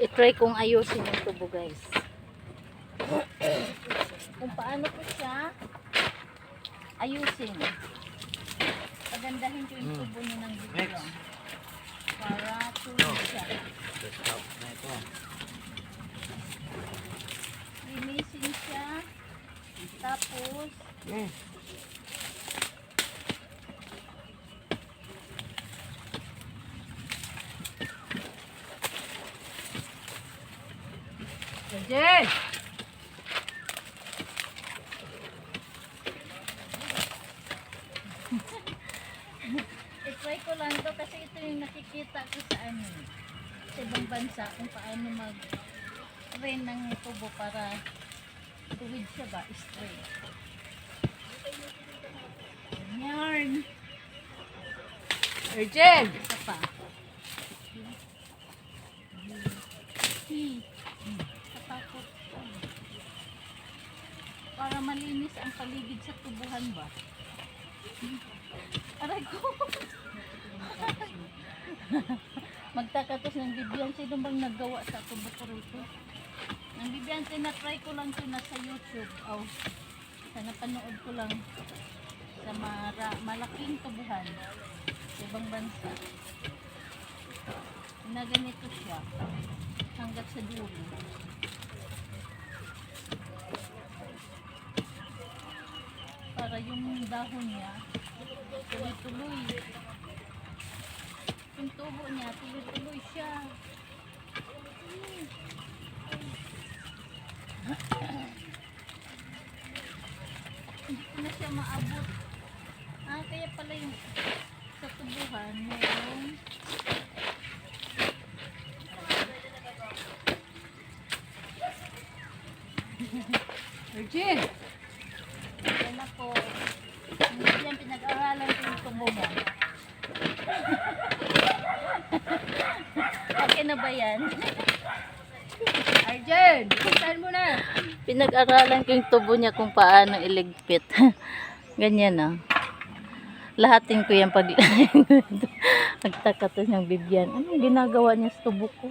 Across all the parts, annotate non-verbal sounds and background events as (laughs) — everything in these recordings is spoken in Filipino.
i-try kong ayusin yung tubo guys. Kung paano ko siya ayusin. Pagandahin ko yung tubo niya ng video. Para tuloy siya. Linisin siya. Tapos, Hmm. Jen! I-try ko lang to kasi ito yung nakikita ko sa ano sa ibang bansa kung paano mag train ng tubo para tuwid siya ba straight. Yarn. Urgent! Isa pa. Hmm. Katakot. Para malinis ang paligid sa tubuhan ba? Aray ko. (laughs) Magtakatos ng Bibian. Sino bang naggawa sa tubo ko rito? Ang Bibian, tinatry ko lang ito nasa YouTube. Oh, sa napanood ko lang sa mara, malaking tubuhan sa ibang bansa. Na ganito siya hanggat sa dulo. Para yung dahon niya tuloy-tuloy. Yung tubo niya tuloy-tuloy siya. Hindi ko na siya maabot. Ah, kaya pala yung sa tubuhan, merong Urgent! Yan ako. Hindi yan mo. okay na ba yan? Urgent! Buksan mo na! Pinag-aralan ko yung tubo niya kung paano iligpit. (laughs) Ganyan ah. Lahatin ko yan pag (laughs) nagtaka to niyang bibyan. Anong ginagawa niya sa tubo ko?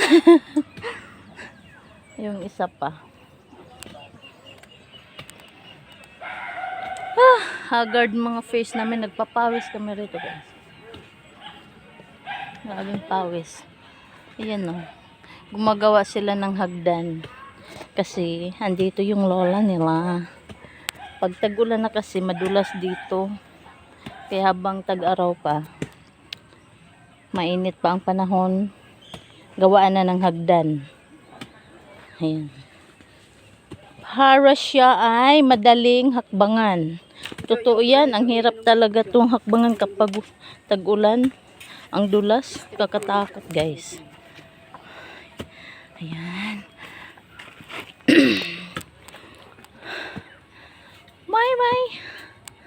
(laughs) yung isa pa. Ah, haggard mga face namin. Nagpapawis kami rito guys. Maraming pawis. Ayan oh. Gumagawa sila ng hagdan. Kasi andito yung lola nila. Pag tag-ulan na kasi madulas dito. Kaya habang tag-araw pa, mainit pa ang panahon, gawaan na ng hagdan. Ayan. Para siya ay madaling hakbangan. Totoo yan, ang hirap talaga tong hakbangan kapag tag-ulan. Ang dulas, kakatakot guys. Ayan.